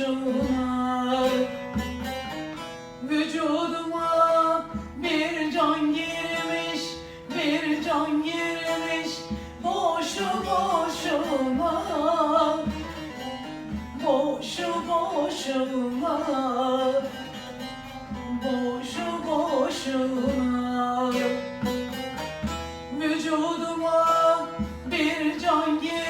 boşuna Vücuduma bir can girmiş Bir can girmiş Boşu boşuna Boşu boşuna Boşu boşuna. Vücuduma bir can girmiş,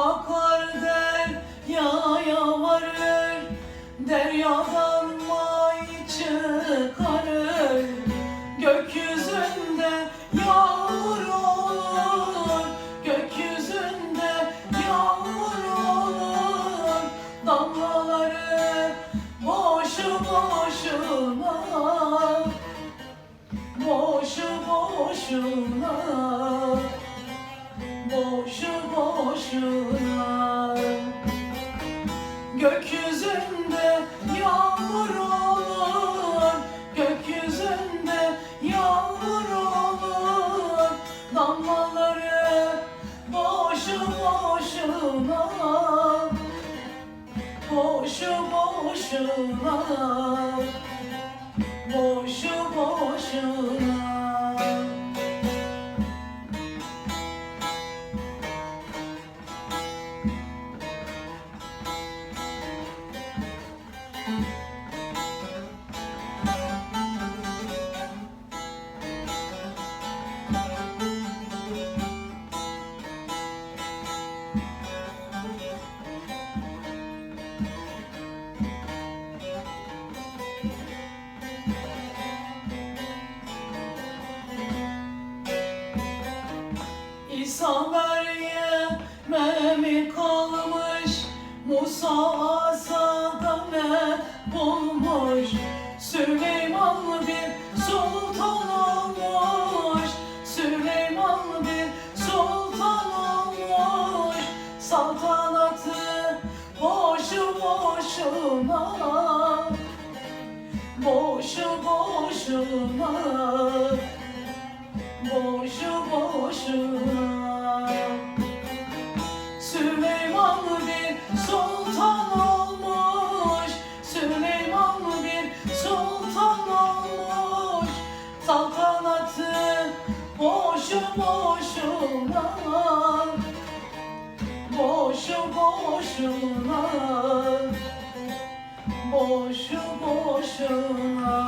Akar deryaya varır Deryadan may çıkarır. Gökyüzünde yağmur olur Gökyüzünde yağmur olur. Damlaları boşu boşuna Boşu boşuna boşu boşuna Gökyüzünde yağmur olur Gökyüzünde yağmur olur. Damlaları boşu boşuna Boşu boşuna İsa Meryem'e mi kalmış Musa Asa'da ne bulmuş? Süleyman bir sultan olmuş? Süleyman bir sultan olmuş? Saltanatı boşu boşuna Boşu boşuna Süleyman bir sultan olmuş. Süleyman bir sultan olmuş. Saltanatı boşu boşuna Boşu boşuna Boşu boşuna